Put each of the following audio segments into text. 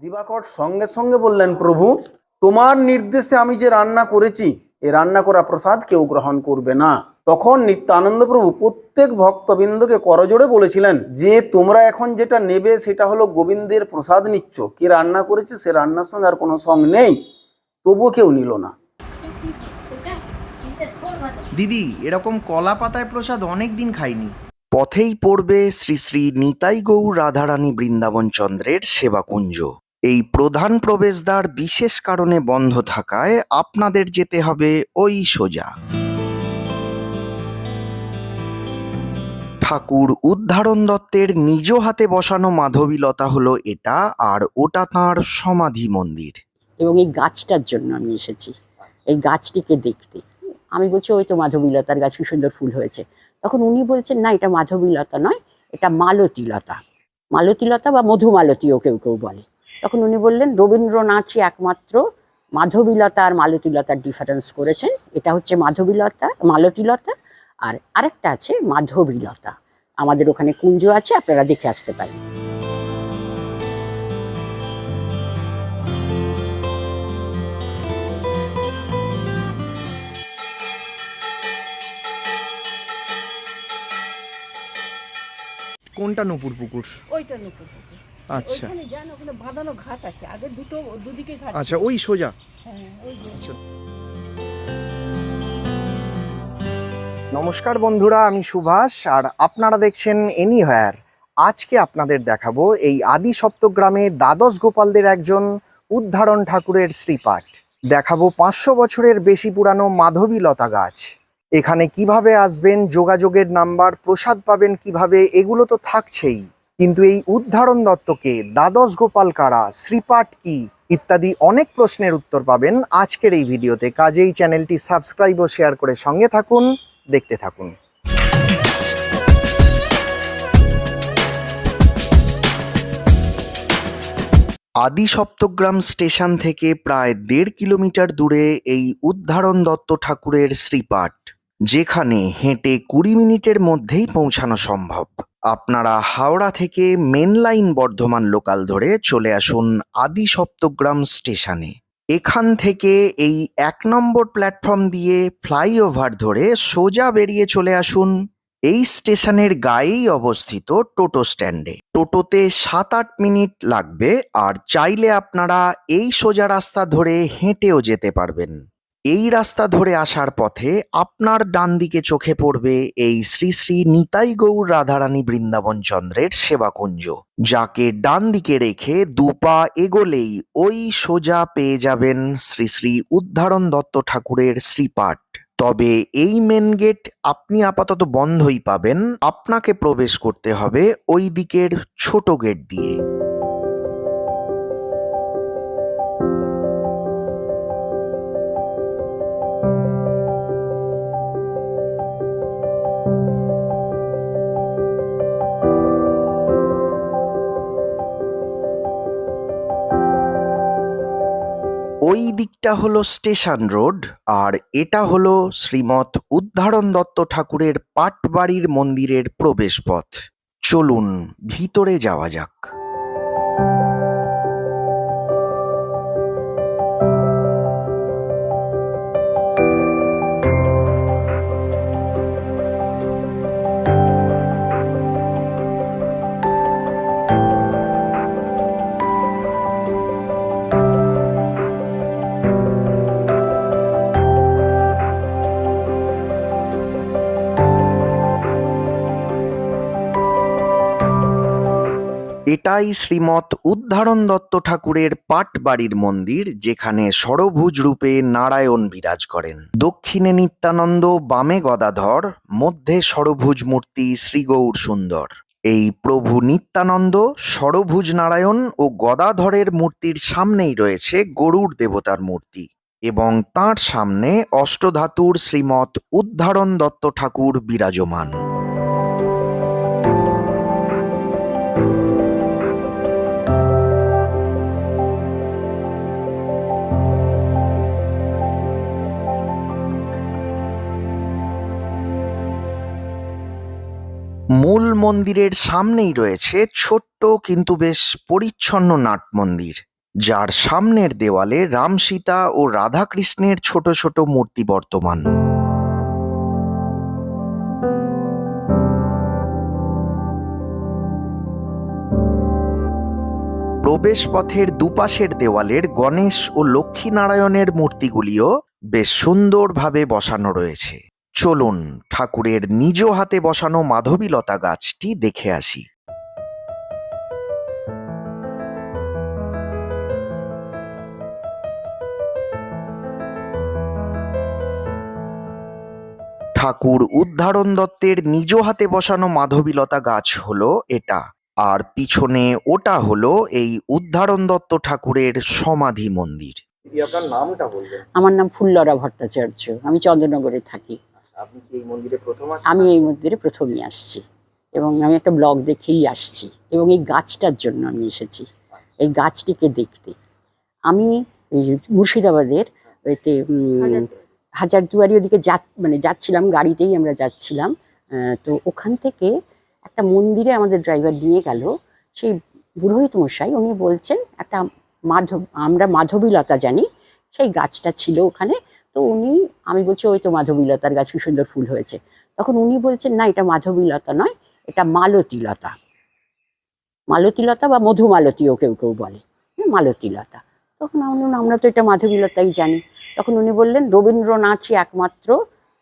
দিবাকর সঙ্গে সঙ্গে বললেন প্রভু তোমার নির্দেশে আমি যে রান্না করেছি এ রান্না করা প্রসাদ কেউ গ্রহণ করবে না। তখন নিত্যানন্দ প্রভু প্রত্যেক ভক্তবৃন্দকে করজোড়ে বলেছিলেন যে তোমরা এখন যেটা নেবে সেটা হলো গোবিন্দের প্রসাদ নিচ্ছ। কে রান্না করেছে সে রান্নার সঙ্গে আর কোনো সঙ্গ নেই। তবুও কেউ নিল না। দিদি এরকম কলা পাতায় প্রসাদ অনেক দিন খাইনি। পথেই পড়বে শ্রী শ্রী নিতাই গৌর রাধারানী বৃন্দাবন চন্দ্রের সেবাকুঞ্জ। এই প্রধান প্রবেশদ্বার বিশেষ কারণে বন্ধ থাকায় আপনাদের যেতে হবে ওই সোজা। ঠাকুর উদ্ধারণ দত্তের নিজ হাতে বসানো মাধবীলতা হলো এটা, আর ওটা তাঁর সমাধি মন্দির। এবং এই গাছটার জন্য আমি এসেছি। এই গাছটিকে দেখতে। আমি বলছি, ওই তো মাধবীলতার গাছ, কি সুন্দর ফুল হয়েছে। তখন উনি বলছেন, না, এটা মাধবীলতা নয়, এটা মালতীলতা। মালতীলতা বা মধুমালতীও কেউ কেউ বলে। তখন উনি বললেন রবীন্দ্রনাথই একমাত্র মাধবীলতা আর মালতীলতার ডিফারেন্স করেছেন। এটা হচ্ছে মাধবীলতা মালতীলতা আর আরেকটা আছে মাধবীলতা। আমাদের ওখানে কুঞ্জ আছে আপনারা দেখে আসতে পারেন। কোনটা নপুর পুকুর? ওইটা নতুন পুকুর। আচ্ছা। ওইখানে যান ওখানে বাঁধানো ঘাট আছে। আগে দুটো দুদিকে ঘাট আচ্ছা ওই সোজা? হ্যাঁ ওই আচ্ছা। নমস্কার বন্ধুরা আমি সুভাষ আর আপনারা দেখছেন এনিহয়ার আজকে আপনাদের দেখাবো এই আদি সপ্তগ্রামে দ্বাদশ গোপালদের একজন উদ্ধারণ ঠাকুরের শ্রীপাঠ। দেখাবো পাঁচশো বছরের বেশি পুরানো মাধবী লতা গাছ। এখানে কীভাবে আসবেন যোগাযোগের নাম্বার প্রসাদ পাবেন কীভাবে এগুলো তো থাকছেই। কিন্তু এই উদ্ধারণ দত্তকে দ্বাদশ গোপাল কারা, শ্রীপাঠ কি ইত্যাদি অনেক প্রশ্নের উত্তর পাবেন আজকের এই ভিডিওতে। কাজেই চ্যানেলটি সাবস্ক্রাইব ও শেয়ার করে সঙ্গে থাকুন, দেখতে থাকুন। আদি সপ্তগ্রাম স্টেশন থেকে প্রায় দেড় কিলোমিটার দূরে এই উদ্ধারণ দত্ত ঠাকুরের শ্রীপাঠ, যেখানে হেঁটে কুড়ি মিনিটের মধ্যেই পৌঁছানো সম্ভব। আপনারা হাওড়া থেকে মেন লাইন বর্ধমান লোকাল ধরে চলে আসুন আদি সপ্তগ্রাম স্টেশনে। এখান থেকে এই এক নম্বর প্ল্যাটফর্ম দিয়ে ফ্লাইওভার ধরে সোজা বেরিয়ে চলে আসুন এই স্টেশনের গায়েই অবস্থিত টোটো স্ট্যান্ডে। টোটোতে সাত আট মিনিট লাগবে আর চাইলে আপনারা এই সোজা রাস্তা ধরে হেঁটেও যেতে পারবেন। এই রাস্তা ধরে আসার পথে আপনার ডান দিকে চোখে পড়বে এই শ্রী শ্রী নিতাই গৌর রাধারানী বৃন্দাবন চন্দ্রের সেবাকুঞ্জ, যাকে ডান দিকে রেখে দুপা এগোলেই ওই সোজা পেয়ে যাবেন শ্রী শ্রী উদ্ধারণ দত্ত ঠাকুরের শ্রীপাঠ। তবে এই মেন গেট আপনি আপাতত বন্ধই পাবেন, আপনাকে প্রবেশ করতে হবে ওই দিকের ছোট গেট দিয়ে। ওই দিকটা হলো স্টেশন রোড, আর এটা হলো শ্রীমৎ উদ্ধারণ দত্ত ঠাকুরের পাটবাড়ির মন্দিরের প্রবেশপথ। চলুন ভিতরে যাওয়া যাক। এটাই শ্রীমৎ উদ্ধারণ দত্ত ঠাকুরের পাটবাড়ির মন্দির, যেখানে ষড়ভুজ রূপে নারায়ণ বিরাজ করেন। দক্ষিণে নিত্যানন্দ, বামে গদাধর, মধ্যে ষড়ভুজ মূর্তি শ্রীগৌর সুন্দর। এই প্রভু নিত্যানন্দ, ষড়ভুজ নারায়ণ ও গদাধরের মূর্তির সামনেই রয়েছে গরুর দেবতার মূর্তি এবং তার সামনে অষ্টধাতুর শ্রীমৎ উদ্ধারণ দত্ত ঠাকুর বিরাজমান। মূল মন্দিরের সামনেই রয়েছে ছোট্ট কিন্তু বেশ পরিচ্ছন্ন নাট মন্দির, যার সামনের দেওয়ালে রাম সীতা ও রাধাকৃষ্ণের ছোট ছোট মূর্তি বর্তমান। প্রবেশপথের দুপাশের দেওয়ালের গণেশ ও লক্ষ্মীনারায়ণের মূর্তিগুলিও বেশ সুন্দরভাবে বসানো রয়েছে। চলুন ঠাকুরের নিজ হাতে বসানো মাধবীলতা গাছটি দেখে আসি। ঠাকুর উদ্ধারণ দত্তের নিজ হাতে বসানো মাধবীলতা গাছ হলো এটা আর পিছনে ওটা হলো এই উদ্ধারণ দত্ত ঠাকুরের সমাধি মন্দির। নামটা আমার নাম ফুল্লরা ভট্টাচার্য আমি চন্দ্রনগরে থাকি। আপনি কি এই মন্দিরে প্রথম আমি এই মন্দিরে প্রথমই আসছি এবং আমি একটা ব্লগ দেখেই আসছি এবং এই গাছটার জন্য আমি এসেছি। এই গাছটিকে দেখতে। আমি মুর্শিদাবাদের এতে হাজারদুয়ারি ওদিকে যা মানে যাচ্ছিলাম, গাড়িতেই আমরা যাচ্ছিলাম। তো ওখান থেকে একটা মন্দিরে আমাদের ড্রাইভার নিয়ে গেল। সেই পুরোহিত মশাই, উনি বলছেন, একটা মাধব, আমরা মাধবীলতা জানি, সেই গাছটা ছিল ওখানে। তো উনি, আমি বলছি, ওই তো মাধবীলতার গাছ, কি সুন্দর ফুল হয়েছে। তখন উনি বলছেন, না, এটা মাধবীলতা নয়, এটা মালতীলতা। মালতীলতা বা মধুমালতীও কেউ কেউ বলে মালতীলতা। তখন আমি আমরা তো এটা মাধবীলতাই জানি। তখন উনি বললেন, রবীন্দ্রনাথই একমাত্র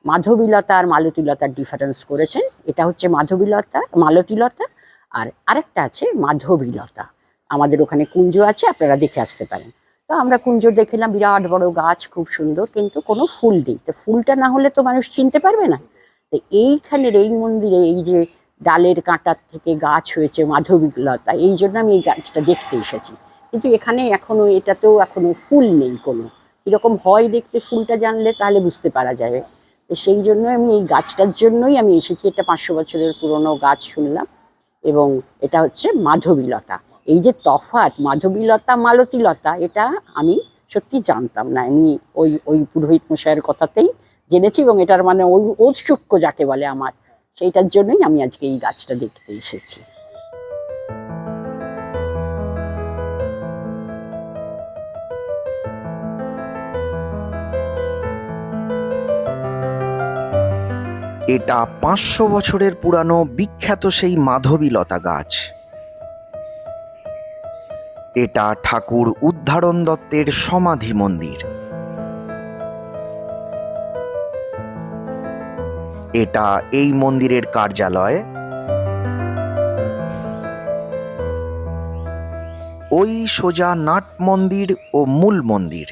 মাধবীলতা আর মালতীলতার ডিফারেন্স করেছেন। এটা হচ্ছে মাধবীলতা, মালতীলতা আর আরেকটা আছে মাধবীলতা। আমাদের ওখানে কুঞ্জ আছে, আপনারা দেখে আসতে পারেন। তো আমরা কুঞ্জ দেখলাম, বিরাট বড় গাছ, খুব সুন্দর, কিন্তু কোনো ফুল নেই। তো ফুলটা না হলে তো মানুষ চিনতে পারবে না। তো এইখানের এই মন্দিরে এই যে ডালের কাঁটার থেকে গাছ হয়েছে, মাধবীলতা, এই জন্য আমি এই গাছটা দেখতে এসেছি। কিন্তু এখানে এখনও এটাতেও এখনও ফুল নেই কোনো। এরকম হয় দেখতে ফুলটা জানলে তাহলে বুঝতে পারা যাবে। তো সেই জন্য আমি এই গাছটার জন্যই আমি এসেছি। এটা পাঁচশো বছরের পুরনো গাছ শুনলাম। এবং এটা হচ্ছে মাধবীলতা। এই যে তফাৎ, মাধবীলতা, মালতীলতা, এটা আমি সত্যি জানতাম না। আমি ওই ওই পুরোহিত মশাইয়ের কথাতেই জেনেছি এবং এটার মানে ওই ঔৎসুক্য যাকে বলে আমার, সেইটার জন্যই আমি আজকে এই গাছটা দেখতে এসেছি। এটা পাঁচশো বছরের পুরানো বিখ্যাত সেই মাধবীলতা গাছ। এটা ঠাকুর উদ্ধারণ দত্তের সমাধি মন্দির। এটা এই মন্দিরের কার্যালয়। ওই সোজা নাট মন্দির ও মূল মন্দির।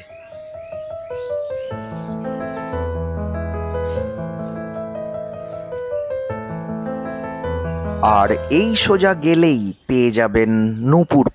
আর এই সোজা গেলেই পেয়ে যাবেন নূপুর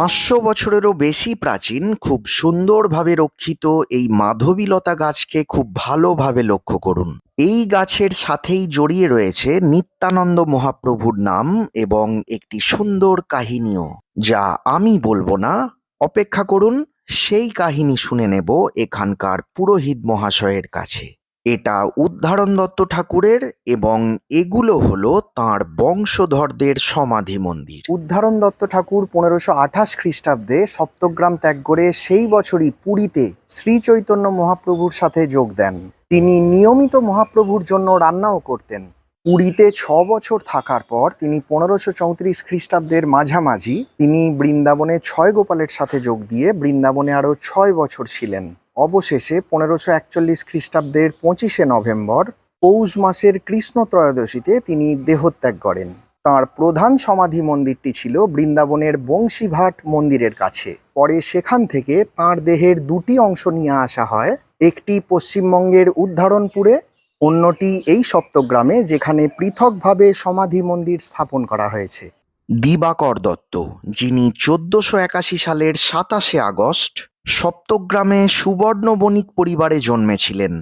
পাঁচশো বছরেরও বেশি প্রাচীন খুব সুন্দরভাবে রক্ষিত এই মাধবীলতা গাছকে খুব ভালোভাবে লক্ষ্য করুন। এই গাছের সাথেই জড়িয়ে রয়েছে নিত্যানন্দ মহাপ্রভুর নাম এবং একটি সুন্দর কাহিনীও, যা আমি বলব না, অপেক্ষা করুন, সেই কাহিনী শুনে নেব এখানকার পুরোহিত মহাশয়ের কাছে। এটা উদ্ধারণ দত্ত ঠাকুরের এবং এগুলো হলো তাঁর বংশধরদের সমাধি মন্দির। উদ্ধারণ দত্ত ঠাকুর পনেরোশো আঠাশ খ্রিস্টাব্দে সপ্তগ্রাম ত্যাগ করে সেই বছরই পুরীতে শ্রী চৈতন্য মহাপ্রভুর সাথে যোগ দেন। তিনি নিয়মিত মহাপ্রভুর জন্য রান্নাও করতেন। পুরীতে ছ বছর থাকার পর তিনি পনেরোশো চৌত্রিশ খ্রিস্টাব্দের মাঝামাঝি তিনি বৃন্দাবনে ছয় গোপালের সাথে যোগ দিয়ে বৃন্দাবনে আরও ছয় বছর ছিলেন। অবশেষে পনেরোশো একচল্লিশ খ্রিস্টাব্দের পঁচিশে নভেম্বর, পৌষ মাসের কৃষ্ণ ত্রয়োদশীতে তিনি দেহত্যাগ করেন। তাঁর প্রধান সমাধি মন্দিরটি ছিল বৃন্দাবনের বংশীভাট মন্দিরের কাছে। পরে সেখান থেকে তাঁর দেহের দুটি অংশ নিয়ে আসা হয়, একটি পশ্চিমবঙ্গের উদ্ধারণপুরে, অন্যটি এই সপ্তগ্রামে যেখানে পৃথকভাবে সমাধি মন্দির স্থাপন করা হয়েছে। দিবাকর দত্ত, যিনি চোদ্দশো একাশি সালের সাতাশে আগস্ট সপ্তগ্রামে সুবর্ণ বণিক পরিবারে জন্মেছিলেন,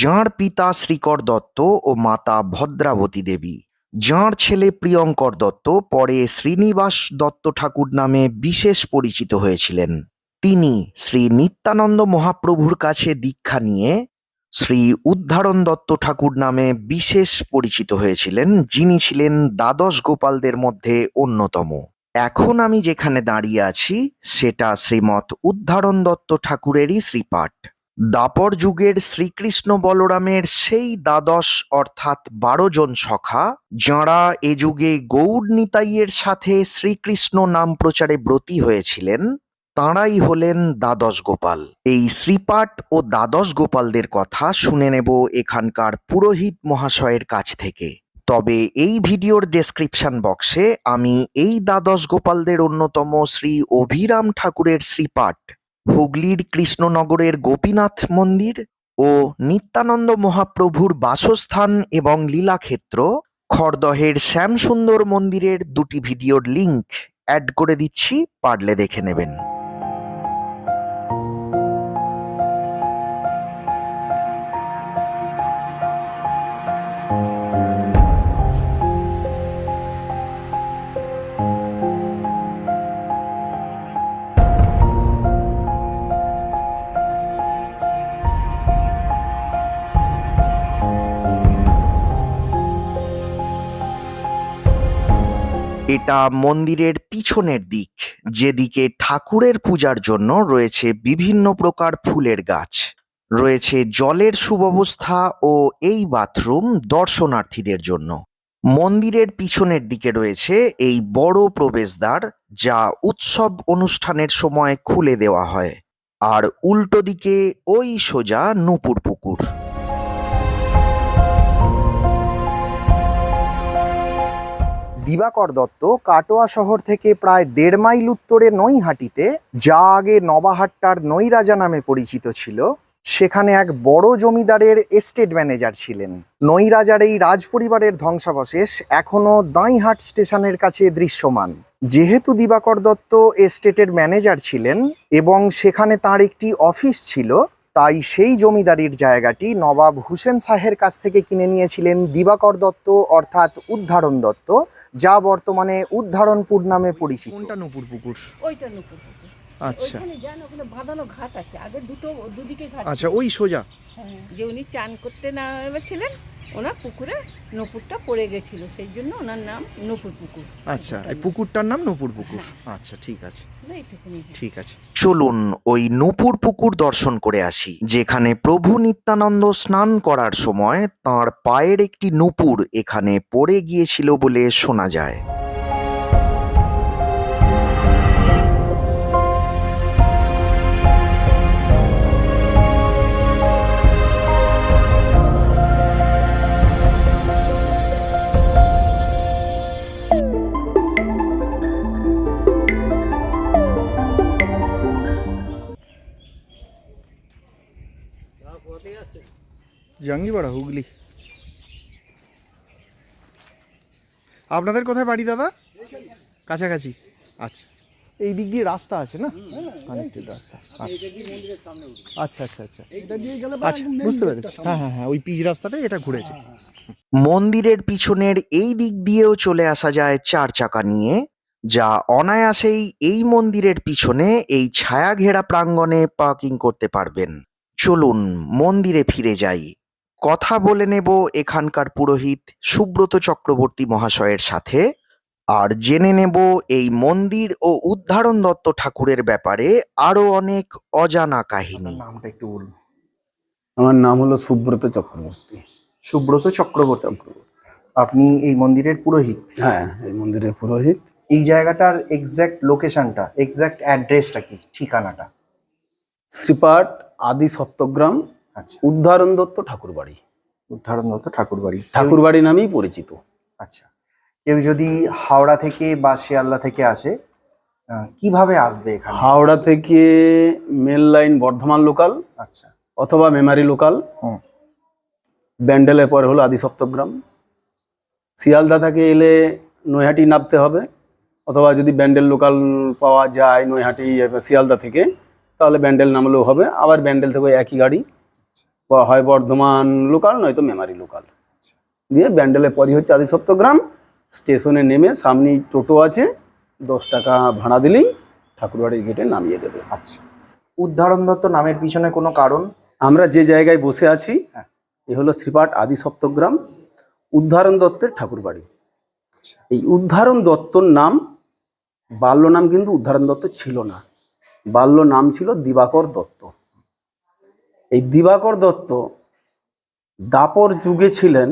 যাঁর পিতা শ্রীকর দত্ত ও মাতা ভদ্রাবতী দেবী। যাঁর ছেলে প্রিয়ঙ্কর দত্ত পরে শ্রীনিবাস দত্ত ঠাকুর নামে বিশেষ পরিচিত হয়েছিলেন। তিনি শ্রী নিত্যানন্দ মহাপ্রভুর কাছে দীক্ষা নিয়ে শ্রী উদ্ধারণ দত্ত ঠাকুর নামে বিশেষ পরিচিত হয়েছিলেন, যিনি ছিলেন দ্বাদশ গোপালদের মধ্যে অন্যতম। এখন আমি যেখানে দাঁড়িয়ে আছি, সেটা শ্রীমৎ উদ্ধারণ দত্ত ঠাকুরেরই শ্রীপাঠ। দাপর যুগের শ্রীকৃষ্ণ বলরামের সেই দ্বাদশ অর্থাৎ বারো জন সখা, যাঁরা এ যুগে গৌড় নিতাইয়ের সাথে শ্রীকৃষ্ণ নাম প্রচারে ব্রতী হয়েছিলেন, তাঁরাই হলেন দ্বাদশ গোপাল। এই শ্রীপাঠ ও দ্বাদশ গোপালদের কথা শুনে নেব এখানকার পুরোহিত মহাশয়ের কাছ থেকে। তবে এই ভিডিওর ডেসক্রিপশন বক্সে আমি এই দ্বাদশ গোপালদের অন্যতম শ্রী অভিরাম ঠাকুরের শ্রীপাঠ, হুগলির কৃষ্ণনগরের গোপীনাথ মন্দির ও নিত্যানন্দ মহাপ্রভুর বাসস্থান এবং লীলাক্ষেত্র, খড়দহের শ্যামসুন্দর মন্দিরের দুটি ভিডিওর লিংক অ্যাড করে দিচ্ছি, পারলে দেখে নেবেন। এটা মন্দিরের পিছনের দিক, যেদিকে ঠাকুরের পূজার জন্য রয়েছে বিভিন্ন প্রকার ফুলের গাছ। রয়েছে জলের সুব্যবস্থা ও এই বাথরুম দর্শনার্থীদের জন্য। মন্দিরের পিছনের দিকে রয়েছে এই বড় প্রবেশদ্বার, যা উৎসব অনুষ্ঠানের সময় খুলে দেওয়া হয়। আর উল্টো দিকে ওই সোজা নুপুর পুকুর। দিবাকর দত্ত কাটোয়া শহর থেকে প্রায় দেড় মাইল উত্তরে নৈহাটিতে, যা আগে নবাহাট্টার নৈরাজা নামে পরিচিত ছিল, সেখানে এক বড় জমিদারের এস্টেট ম্যানেজার ছিলেন। নৈরাজার এই রাজপরিবারের ধ্বংসাবশেষ এখনও দাঁইহাট স্টেশনের কাছে দৃশ্যমান। যেহেতু দিবাকর দত্ত এস্টেটের ম্যানেজার ছিলেন এবং সেখানে তার একটি অফিস ছিল তাই সেই জমিদারির জায়গাটি নবাব হুসেন শাহের কাছ থেকে কিনে নিয়েছিলেন দিবাকর দত্ত অর্থাৎ উদ্ধারণ দত্ত যা বর্তমানে উদ্ধারণপুর নামে পরিচিত। কোনটা নুপুর পুকুর? ওইটা নতুন পুকুর। আচ্ছা। ওখানে বাঁধানো ঘাট আছে। আগে দুটো দুদিকে ঘাট আচ্ছা ওই সোজা? হ্যাঁ, যে উনি চান করতে না ছিলেন ওনার পুকুরে নপুরটা পড়ে গেছিল। সেই জন্য ওনার নাম নপুর পুকুর। আচ্ছা এই পুকুরটার নাম নুপুর পুকুর? আচ্ছা ঠিক আছে। ঠিক আছে। চলুন ওই নূপুর পুকুর দর্শন করে আসি যেখানে প্রভু নিত্যানন্দ স্নান করার সময় তার পায়ের একটি নূপুর এখানে পড়ে গিয়েছিল বলে শোনা যায়। জাঙ্গিপাড়া হুগলি। আপনাদের কোথায় বাড়ি, দাদা? কাছাকাছি। আচ্ছা। এই দিক দিয়ে রাস্তা আছে না? কানেক্টেড রাস্তা। আচ্ছা। আচ্ছা আচ্ছা আচ্ছা। আচ্ছা বুঝতে পেরেছি। হ্যাঁ হ্যাঁ হ্যাঁ ওই পিচ রাস্তাটা এটা ঘুরেছে। মন্দিরের পিছনের এই দিক দিয়েও চলে আসা যায় চার চাকা নিয়ে, যা অনায়াসেই এই মন্দিরের পিছনে এই ছায়া ঘেরা প্রাঙ্গণে পার্কিং করতে পারবেন। চলুন মন্দিরে ফিরে যাই। কথা বলে নেব এখানকার পুরোহিত সুব্রত চক্রবর্তী মহাশয়ের সাথে। আর জেনে নেব এই মন্দির ও উদ্ধারণ দত্ত ঠাকুরের ব্যাপারে আরও অনেক অজানা কাহিনী। নামটা একটু বলুন। আমার নাম হলো সুব্রত চক্রবর্তী। সুব্রত চক্রবর্তী? আপনি এই মন্দিরের পুরোহিত? হ্যাঁ এই মন্দিরের পুরোহিত। এই জায়গাটার এক্স্যাক্ট লোকেশনটা এক্স্যাক্ট অ্যাড্রেসটা কি ঠিকানাটা? শ্রীপাঠ আদি সপ্তগ্রাম আচ্ছা। উদ্ধারণ দত্ত ঠাকুরবাড়ি। উদ্ধারণ দত্ত ঠাকুরবাড়ি। ঠাকুরবাড়ি নামেই পরিচিত। আচ্ছা। কেউ যদি হাওড়া থেকে বা শিয়ালদা থেকে আসে কীভাবে আসবে এখানে? হাওড়া থেকে মেল লাইন বর্ধমান লোকাল আচ্ছা। অথবা মেমারি লোকাল। ব্যান্ডেলের পরে হলো আদি সপ্তগ্রাম। শিয়ালদা থেকে এলে নৈহাটি নামতে হবে অথবা যদি ব্যান্ডেল লোকাল পাওয়া যায় নৈহাটি শিয়ালদা থেকে তাহলে ব্যান্ডেল নামলেও হবে। আবার ব্যান্ডেল থেকে একই গাড়ি। বা হয় বর্ধমান লোকাল নয়তো মেমারি লোকাল। দিয়ে ব্যান্ডেলের পরই হচ্ছে আদি সপ্তগ্রাম স্টেশনে নেমে সামনেই টোটো আছে। দশ টাকা ভাড়া দিলেই ঠাকুরবাড়ির গেটে নামিয়ে দেবে। আচ্ছা। উদ্ধারণ দত্ত নামের পিছনে কোনো কারণ? আমরা যে জায়গায় বসে আছি এ হলো শ্রীপাঠ আদি সপ্তগ্রাম উদ্ধারণ দত্তের ঠাকুরবাড়ি। এই উদ্ধারণ দত্তর নাম বাল্য নাম কিন্তু উদ্ধারণ দত্ত ছিল না। বাল্য নাম ছিল দিবাকর দত্ত। এই দিবাকর দত্ত দাপর যুগে ছিলেন,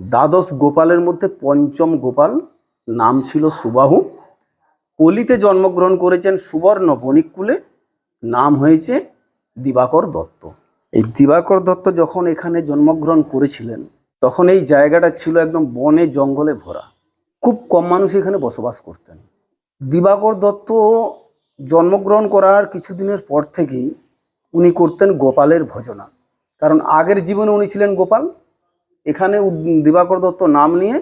দ্বাদশ গোপালের মধ্যে পঞ্চম গোপাল, নাম ছিল সুবাহু। কলিতে জন্মগ্রহণ করেছেন সুবর্ণ বণিককুলে, নাম হয়েছে দিবাকর দত্ত। এই দিবাকর দত্ত যখন এখানে জন্মগ্রহণ করেছিলেন, তখন এই জায়গাটা ছিল একদম বনে জঙ্গলে ভরা। খুব কম মানুষ এখানে বসবাস করতেন। দিবাকর দত্ত জন্মগ্রহণ করার কিছুদিনের পর থেকেই উনি করতেন গোপালের ভজনা। কারণ আগের জীবনে উনি ছিলেন গোপাল। এখানে দিবাকর দত্ত নাম নিয়ে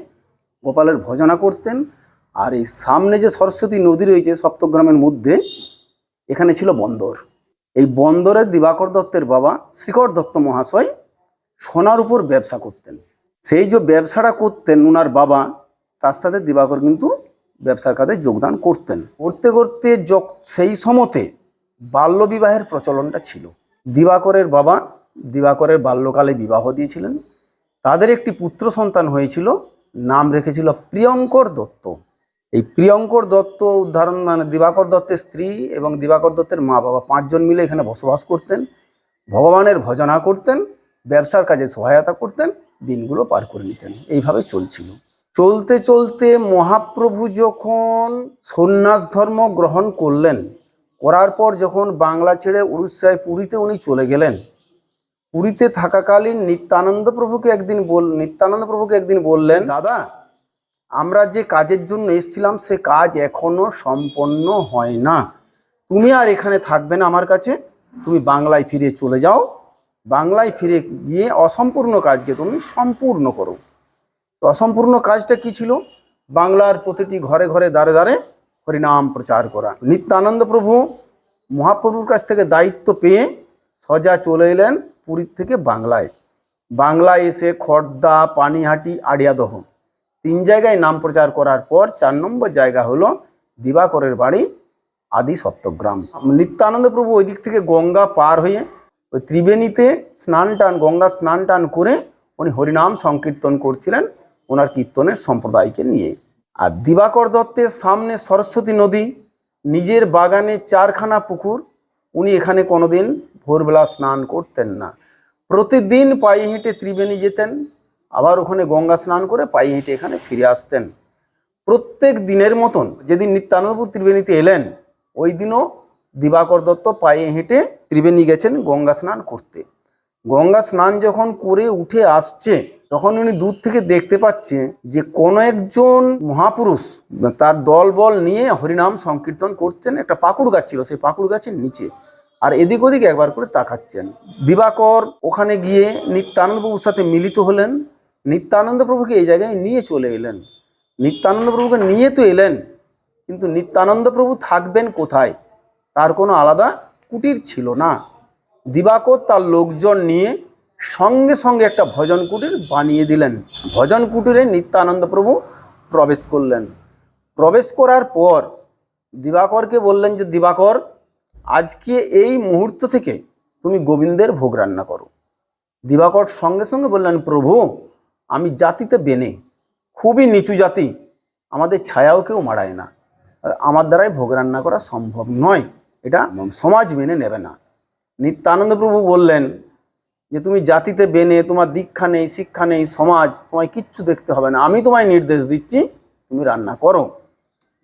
গোপালের ভজনা করতেন। আর এই সামনে যে সরস্বতী নদী রয়েছে সপ্তগ্রামের মধ্যে, এখানে ছিল বন্দর। এই বন্দরে দিবাকর দত্তের বাবা শ্রীকর দত্ত মহাশয় সোনার উপর ব্যবসা করতেন। সেই যে ব্যবসাটা করতেন উনার বাবা, তার সাথে দিবাকর কিন্তু ব্যবসার কাজে যোগদান করতেন। করতে করতে সেই সমতে বাল্যবিবাহের প্রচলনটা ছিল। দিবাকরের বাবা দিবাকরের বাল্যকালে বিবাহ দিয়েছিলেন। তাদের একটি পুত্র সন্তান হয়েছিল, নাম রেখেছিল প্রিয়ঙ্কর দত্ত। এই প্রিয়ঙ্কর দত্ত উদাহরণ মানে দিবাকর দত্তের স্ত্রী এবং দিবাকর দত্তের মা বাবা পাঁচজন মিলে এখানে বসবাস করতেন। ভগবানের ভজনা করতেন, ব্যবসার কাজে সহায়তা করতেন, দিনগুলো পার করে নিতেন। এইভাবে চলছিল। চলতে চলতে মহাপ্রভু যখন সন্ন্যাস ধর্ম গ্রহণ করলেন, করার পর যখন বাংলা ছেড়ে উড়িষ্যায় পুরীতে উনি চলে গেলেন, পুরীতে থাকাকালীন নিত্যানন্দ প্রভুকে একদিন বল, নিত্যানন্দ প্রভুকে একদিন বললেন, দাদা, আমরা যে কাজের জন্য এসেছিলাম, সে কাজ এখনও সম্পন্ন হয় না। তুমি আর এখানে থাকবে না আমার কাছে। তুমি বাংলায় ফিরে চলে যাও। বাংলায় ফিরে গিয়ে অসম্পূর্ণ কাজকে তুমি সম্পূর্ণ করো। তো অসম্পূর্ণ কাজটা কি ছিল? বাংলার প্রতিটি ঘরে ঘরে দাঁড়ে দাঁড়ে হরিনাম প্রচার করা। নিত্যানন্দ প্রভু মহাপ্রভুর কাছ থেকে দায়িত্ব পেয়ে সজা চলে এলেন পুরীর থেকে বাংলায়। বাংলায় এসে খর্দা, পানিহাটি, আড়িয়াদহ তিন জায়গায় নাম প্রচার করার পর চার নম্বর জায়গা হলো দিবাকরের বাড়ি, আদি সপ্তগ্রাম। নিত্যানন্দ প্রভু ওই দিক থেকে গঙ্গা পার হয়ে ওই ত্রিবেণীতে স্নান টান, গঙ্গা স্নান টান করে উনি হরিনাম সংকীর্তন করছিলেন। ওনার কীর্তনের সম্প্রদায়কে নিয়ে। আর দিবাকর দত্তের সামনে সরস্বতী নদী, নিজের বাগানে চারখানা পুকুর, উনি এখানে কোনোদিন ভোরবেলা স্নান করতেন না। প্রতিদিন পায়ে হেঁটে ত্রিবেণী যেতেন, আবার ওখানে গঙ্গা স্নান করে পায়ে হেঁটে এখানে ফিরে আসতেন। প্রত্যেক দিনের মতন যেদিন নিত্যানন্দপুর ত্রিবেণীতে এলেন, ওই দিনও দিবাকর দত্ত পায়ে হেঁটে ত্রিবেণী গেছেন গঙ্গা স্নান করতে। গঙ্গা স্নান যখন করে উঠে আসছে, তখন উনি দূর থেকে দেখতে পাচ্ছে যে কোনো একজন মহাপুরুষ তার দল বল নিয়ে হরিনাম সংকীর্তন করছেন। একটা পাকুড় গাছ ছিল, সেই পাকুড় গাছের নিচে। আর এদিক ওদিক একবার করে তাকাচ্ছেন। দিবাকর ওখানে গিয়ে নিত্যানন্দ প্রভুর সাথে মিলিত হলেন। নিত্যানন্দ প্রভুকে এই জায়গায় নিয়ে চলে এলেন। নিত্যানন্দ প্রভুকে নিয়ে তো এলেন, কিন্তু নিত্যানন্দ প্রভু থাকবেন কোথায়? তার কোনো আলাদা কুটির ছিল না। দিবাকর তার লোকজন নিয়ে সঙ্গে সঙ্গে একটা ভজন কুটির বানিয়ে দিলেন। ভজন কুটিরে নিত্যানন্দ প্রভু প্রবেশ করলেন। প্রবেশ করার পর দিবাকরকে বললেন যে দিবাকর আজকে এই মুহূর্ত থেকে তুমি গোবিন্দের ভোগ রান্না করো। দিবাকর সঙ্গে সঙ্গে বললেন প্রভু আমি জাতিতে বেনে খুবই নিচু জাতি আমাদের ছায়াও কেউ মারায় না। আমার দ্বারাই ভোগ রান্না করা সম্ভব নয়। এটা সমাজ মেনে নেবে না। নিত্যানন্দ প্রভু বললেন যে তুমি জাতিতে বেনে, তোমার দীক্ষা নেই, শিক্ষা নেই, সমাজ, তোমায় কিচ্ছু দেখতে হবে না। আমি তোমায় নির্দেশ দিচ্ছি, তুমি রান্না করো।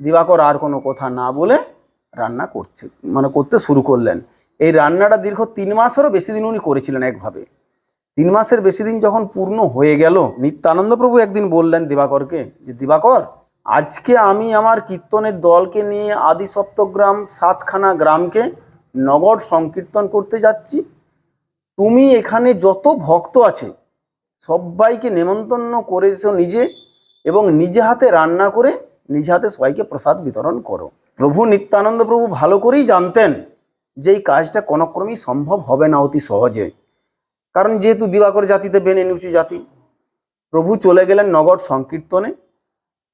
দিবাকর আর কোনো কথা না বলে রান্না করছে মানে করতে শুরু করলেন। এই রান্নাটা দীর্ঘ তিন মাসেরও বেশি দিন উনি করেছিলেন একভাবে। তিন মাসের বেশি দিন যখন পূর্ণ হয়ে গেল নিত্যানন্দ প্রভু একদিন বললেন দিবাকরকে যে, দিবাকর, আজকে আমি আমার কীর্তনের দলকে নিয়ে আদি সপ্তগ্রাম সাতখানা গ্রামকে নগর সংকীর্তন করতে যাচ্ছি। তুমি এখানে যত ভক্ত আছে, সবাইকে নেমন্তন্ন করেছ নিজে এবং নিজে হাতে রান্না করে নিজে হাতে সবাইকে প্রসাদ বিতরণ করো। প্রভু নিত্যানন্দ প্রভু ভালো করেই জানতেন যে এই কাজটা কোনোক্রমেই সম্ভব হবে না অতি সহজে। কারণ যেহেতু দিবাকর জাতিতে বেনে নিচু জাতি, প্রভু চলে গেলেন নগর সংকীর্তনে।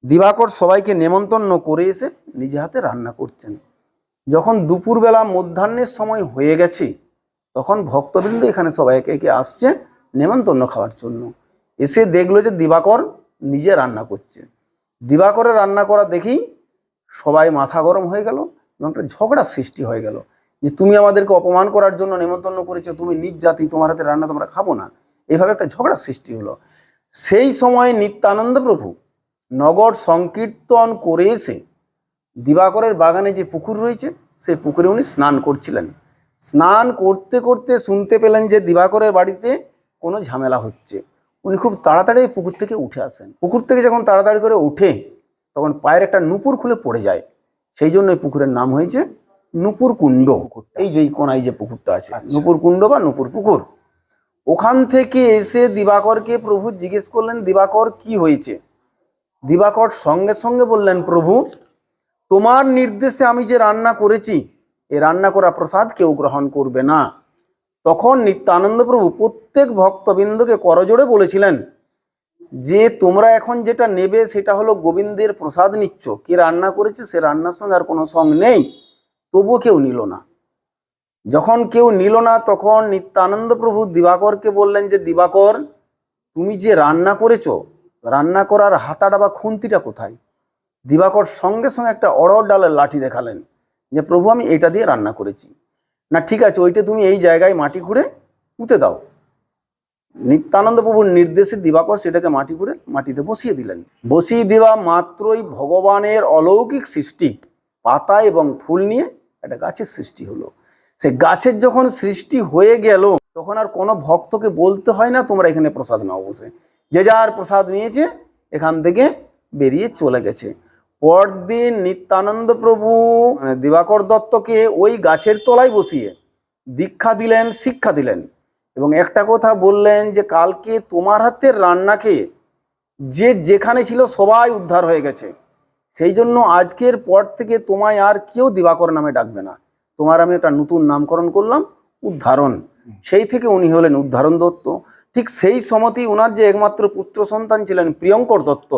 দিবাকর সবাইকে নেমন্তন্ন করে এসে নিজে হাতে রান্না করছেন। যখন দুপুরবেলা মধ্যাহ্নের সময় হয়ে গেছে, তখন ভক্তবৃন্দ এখানে সবাই একে একে আসছে নেমন্তন্ন খাওয়ার জন্য। এসে দেখল যে দিবাকর নিজে রান্না করছে। দিবাকরের রান্না করা দেখেই সবাই মাথা গরম হয়ে গেল এবং একটা ঝগড়ার সৃষ্টি হয়ে গেল যে তুমি আমাদেরকে অপমান করার জন্য নেমন্তন্ন করেছ, তুমি নিজ জাতি, তোমার হাতে রান্না তোমরা খাব না। এইভাবে একটা ঝগড়ার সৃষ্টি হলো। সেই সময় নিত্যানন্দ প্রভু নগর সংকীর্তন করে এসে দিবাকরের বাগানে যে পুকুর রয়েছে সেই পুকুরে উনি স্নান করছিলেন। স্নান করতে করতে শুনতে পেলেন যে দিবাকরের বাড়িতে কোনো ঝামেলা হচ্ছে। উনি খুব তাড়াতাড়ি পুকুর থেকে উঠে আসেন। পুকুর থেকে যখন তাড়াতাড়ি করে উঠে তখন পায়ের একটা নুপুর খুলে পড়ে যায়। সেই জন্য এই পুকুরের নাম হয়েছে নুপুর কুণ্ড এই যে কোনায় যে পুকুরটা আছে আচ্ছা। নুপুর কুণ্ড বা নুপুর পুকুর। ওখান থেকে এসে দিবাকরকে প্রভু জিজ্ঞেস করলেন দিবাকর কি হয়েছে? দিবাকর সঙ্গে সঙ্গে বললেন প্রভু তোমার নির্দেশে আমি যে রান্না করেছি, এ রান্না করা প্রসাদ কেউ গ্রহণ করবে না। তখন নিত্যানন্দ প্রভু প্রত্যেক ভক্তবৃন্দকে করজোড়ে বলেছিলেন, যে তোমরা এখন যেটা নেবে সেটা হলো গোবিন্দের প্রসাদ নিচ্ছ। কে রান্না করেছে সে রান্নার সঙ্গে আর কোনো সঙ্গ নেই। তবুও কেউ নিল না। যখন কেউ নিল না, তখন নিত্যানন্দ প্রভু দিবাকরকে বললেন যে, দিবাকর, তুমি যে রান্না করেছ, রান্না করার হাতাটা বা খুন্তিটা কোথায়? দিবাকর সঙ্গে সঙ্গে একটা অড়র ডালের লাঠি দেখালেন যে, প্রভু, আমি এটা দিয়ে রান্না করেছি। না, ঠিক আছে, ওইটা তুমি এই জায়গায় মাটি খুঁড়ে পুঁতে দাও। নিত্যানন্দ প্রভুর নির্দেশে দিবাকর সেটাকে মাটি খুঁড়ে মাটিতে বসিয়ে দিলেন। বসিয়ে দেওয়া মাত্রই ভগবানের অলৌকিক সৃষ্টি, পাতা এবং ফুল নিয়ে একটা গাছের সৃষ্টি হলো। সে গাছের যখন সৃষ্টি হয়ে গেল, তখন আর কোনো ভক্তকে বলতে হয় না, তোমরা এখানে প্রসাদ নাও বসে। যে যার প্রসাদ নিয়েছে, এখান থেকে বেরিয়ে চলে গেছে। পরদিন নিত্যানন্দ প্রভু মানে দিবাকর দত্তকে ওই গাছের তলায় বসিয়ে দীক্ষা দিলেন, শিক্ষা দিলেন এবং একটা কথা বললেন যে, কালকে তোমার হাতের রান্না খেয়ে যে যেখানে ছিল সবাই উদ্ধার হয়ে গেছে। সেই জন্য আজকের পর থেকে তোমায় আর কেউ দিবাকর নামে ডাকবে না। তোমার আমি একটা নতুন নামকরণ করলাম, উদ্ধারণ। সেই থেকে উনি হলেন উদ্ধারণ দত্ত। ঠিক সেই সমতি ওনার যে একমাত্র পুত্র সন্তান ছিলেন, প্রিয়ঙ্কর দত্ত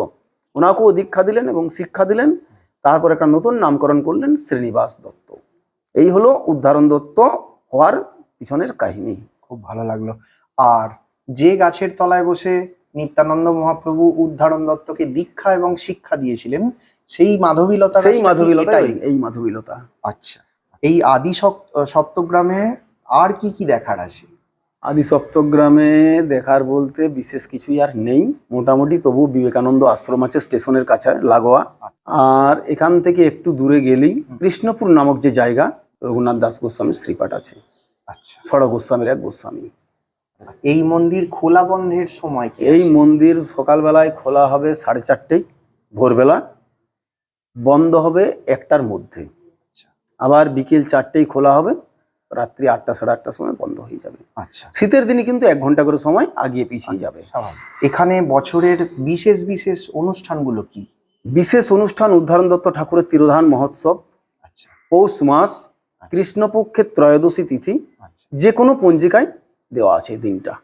ওনাকেও দীক্ষা দিলেন এবং শিক্ষা দিলেন। তারপর একটা নতুন নামকরণ করলেন শ্রীনিবাস দত্ত। এই হলো উদ্ধারণ দত্ত হওয়ার পিছনের কাহিনী। খুব ভালো লাগল। আর যে গাছের তলায় বসে নিত্যানন্দ মহাপ্রভু উদ্ধারণ দত্তকে দীক্ষা এবং শিক্ষা দিয়েছিলেন সেই মাধবীলতা সেই মাধবীলতা এই- মাধবীলতা। আচ্ছা এই আদি সপ- সপ্তগ্রামে আর কি কি দেখার আছে? আদি সপ্তগ্রামে দেখার বলতে বিশেষ কিছুই আর নেই। মোটামুটি তবু বিবেকানন্দ আশ্রম আছে স্টেশনের কাছে লাগোয়া। আর এখান থেকে একটু দূরে গেলেই কৃষ্ণপুর নামক যে জায়গা রঘুনাথ দাস গোস্বামীর শ্রীপাঠ আছে। আচ্ছা। ষড় গোস্বামীর এক গোস্বামী। এই মন্দির খোলা বন্ধের সময় এই মন্দির সকালবেলায় খোলা হবে সাড়ে চারটেই ভোরবেলা। বন্ধ হবে একটার মধ্যে। আবার বিকেল চারটেই খোলা হবে। রাত্রি আটটা সাড়ে আটটার সময় বন্ধ হয়ে যাবে। আচ্ছা। শীতের দিনে কিন্তু এক ঘণ্টা করে সময় আগিয়ে পিছিয়ে যাবে। স্বাভাবিক। এখানে বছরের বিশেষ বিশেষ অনুষ্ঠানগুলো কি? বিশেষ অনুষ্ঠান উদ্ধারণ দত্ত ঠাকুরের তিরোধান মহোৎসব আচ্ছা। পৌষ মাস কৃষ্ণপক্ষের ত্রয়োদশী তিথি আচ্ছা। যে কোনো পঞ্জিকায় দেওয়া আছে দিনটা।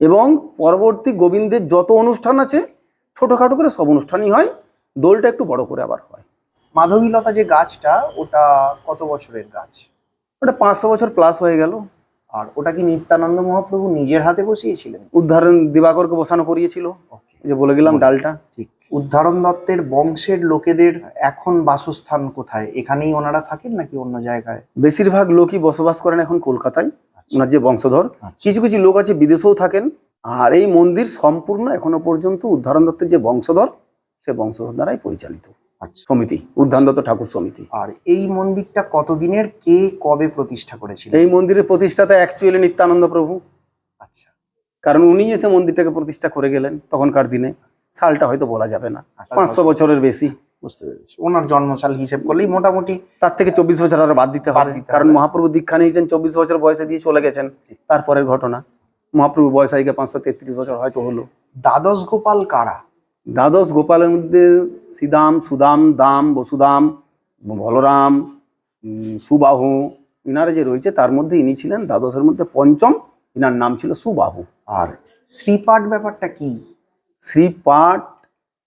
এবং পরবর্তী গোবিন্দের যত অনুষ্ঠান আছে ছোটোখাটো করে সব অনুষ্ঠানই হয় দোলটা একটু বড় করে আবার হয়। মাধবীলতা যে গাছটা ওটা কত বছরের গাছ? ওটা পাঁচশো বছর প্লাস হয়ে গেল। আর ওটা কি নিত্যানন্দ মহাপ্রভু নিজের হাতে বসিয়েছিলেন? উদ্ধারণ দিবাকরকে বসানো করিয়েছিল। যে বলে গেলাম ডালটা। ঠিক। উদ্ধারণ দত্তের বংশের লোকেদের এখন বাসস্থান কোথায়? এখানেই ওনারা থাকেন নাকি অন্য জায়গায়? বেশিরভাগ লোকই বসবাস করেন এখন কলকাতায় আচ্ছা। ওনার যে বংশধর। আচ্ছা। কিছু কিছু লোক আছে বিদেশেও থাকেন। আর এই মন্দির সম্পূর্ণ এখনও পর্যন্ত উদ্ধারণ দত্তের যে বংশধর সে বংশধর দ্বারাই পরিচালিত। আচ্ছা। সমিতি উদ্ধারণ দত্ত ঠাকুর সমিতি। আর এই মন্দিরটা কতদিনের? কে কবে প্রতিষ্ঠা করেছিলেন? এই মন্দিরের প্রতিষ্ঠাতা অ্যাকচুয়ালি নিত্যানন্দ প্রভু। আচ্ছা। কারণ উনি এসে মন্দিরটাকে প্রতিষ্ঠা করে গেলেন তখনকার দিনে। সালটা হয়তো বলা যাবে না। আচ্ছা। পাঁচশো বছরের বেশি। বুঝতে পেরেছি। ওনার জন্মসাল হিসেব করলেই মোটামুটি তার থেকে চব্বিশ বছর আরও বাদ দিতে হবে। কারণ মহাপ্রভু দীক্ষা নিয়েছেন চব্বিশ বছর বয়সে দিয়ে চলে গেছেন। তারপরের ঘটনা। মহাপ্রভু বয়স আজকে পাঁচশো তেত্রিশ বছর হয়তো হলো। দ্বাদশ গোপাল কারা? দ্বাদশ গোপালের মধ্যে শ্রীদাম সুদাম দাম বসুদাম বলরাম সুবাহু ইনারা যে রয়েছে তার মধ্যে ইনি ছিলেন দ্বাদশের মধ্যে পঞ্চম। ইনার নাম ছিল সুবাহু। আর শ্রীপাঠ ব্যাপারটা কি? শ্রীপাঠ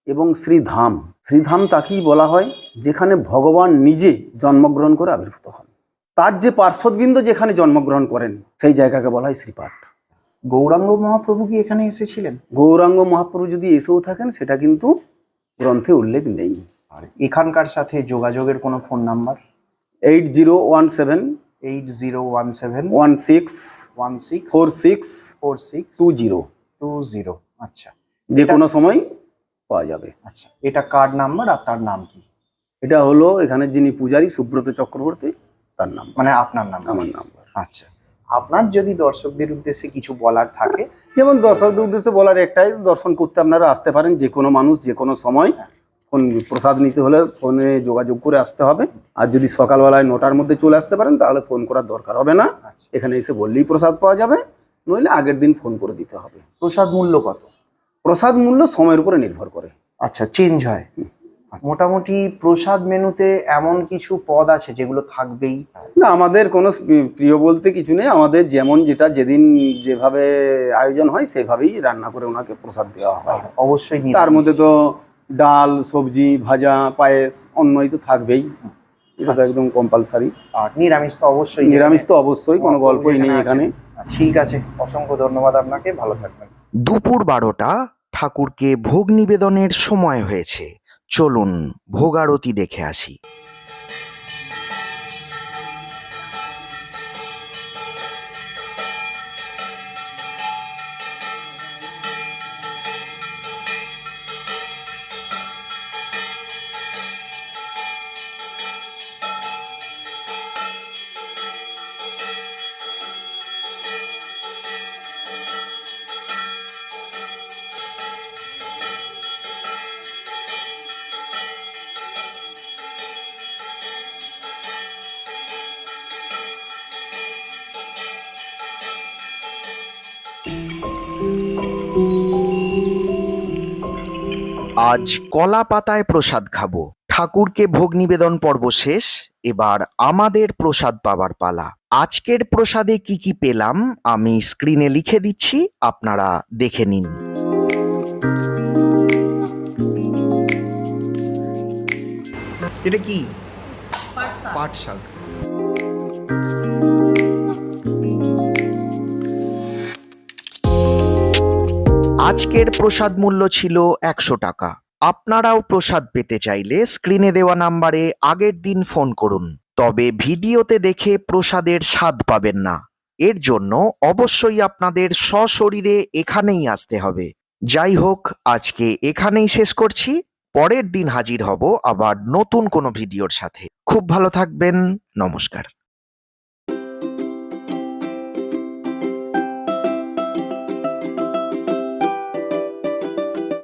এবং শ্রীধাম। শ্রীধাম তাকেই বলা হয় যেখানে ভগবান নিজে জন্মগ্রহণ করে আবির্ভূত হন। তার যে পার্শ্বদবৃন্দ যেখানে জন্মগ্রহণ করেন সেই জায়গাকে বলা হয় শ্রীপাঠ। গৌরাঙ্গ মহাপ্রভু কি এখানে এসেছিলেন? গৌরাঙ্গ মহাপ্রভু যদি এসেও থাকেন সেটা কিন্তু গ্রন্থে উল্লেখ নেই। আর এখানকার সাথে যোগাযোগের কোনো phone number? Eight zero one seven eight zero one seven one six one six four six four six two zero. Two zero আচ্ছা। যে কোনো সময় পাওয়া যাবে। আচ্ছা এটা কার্ড নাম্বার আর তার নাম কি? এটা হলো এখানে যিনি পূজারী সুব্রত চক্রবর্তী তার নাম। মানে আপনার নাম আমার নাম্বার। আচ্ছা। আপনার যদি দর্শকদের উদ্দেশ্যে কিছু বলার থাকে? যেমন দর্শকদের উদ্দেশ্যে বলার একটাই দর্শন করতে আপনারা আসতে পারেন যে কোনো মানুষ যে কোনো সময় ফোন প্রসাদ নিতে হলে ফোনে যোগাযোগ করে আসতে হবে। আর যদি সকালবেলায় নটার মধ্যে চলে আসতে পারেন তাহলে ফোন করার দরকার হবে না। আচ্ছা। এখানে এসে বললেই প্রসাদ পাওয়া যাবে নইলে আগের দিন ফোন করে দিতে হবে। প্রসাদ মূল্য কত? প্রসাদ মূল্য সময়ের উপরে নির্ভর করে। আচ্ছা চেঞ্জ হয়। মোটামুটি প্রসাদ মেনুতে এমন কিছু পদ আছে যেগুলো থাকবেই? না আমাদের কোনো প্রিয় বলতে কিছু নেই। আমাদের যেমন যেটা যেদিন যেভাবে আয়োজন হয় সেভাবেই রান্না করে ওনাকে প্রসাদ দেওয়া হয়। অবশ্যই তার মধ্যে তো ডাল সবজি ভাজা পায়েস অন্যই তো থাকবেই। এটা আচ্ছা। একদম কম্পালসারি আর নিরামিষ তো অবশ্যই। নিরামিষ তো অবশ্যই কোনো গল্পই নেই এখানে। ঠিক আছে। অসংখ্য ধন্যবাদ আপনাকে। ভালো থাকবেন। দুপুর বারোটা ঠাকুরকে ভোগ নিবেদনের সময় হয়েছে। চলুন ভোগারতি দেখে আসি। আজ কলা পাতায় প্রসাদ খাব। ঠাকুরকে ভোগ নিবেদন পর্ব শেষ, এবার আমাদের প্রসাদ পাবার পালা। আজকের প্রসাদে কি কি পেলাম, আমি স্ক্রিনে লিখে দিচ্ছি, আপনারা দেখে নিন। এটা কি? পাট শাক। আজকের প্রসাদ মূল্য ছিল একশো টাকা। আপনারাও প্রসাদ পেতে চাইলে স্ক্রিনে দেওয়া নাম্বারে আগের দিন ফোন করুন। তবে ভিডিওতে দেখে প্রসাদের স্বাদ পাবেন না। এর জন্য অবশ্যই আপনাদের সশরীরে এখানেই আসতে হবে। যাই হোক, আজকে এখানেই শেষ করছি। পরের দিন হাজির হব আবার নতুন কোনো ভিডিওর সাথে। খুব ভালো থাকবেন। নমস্কার।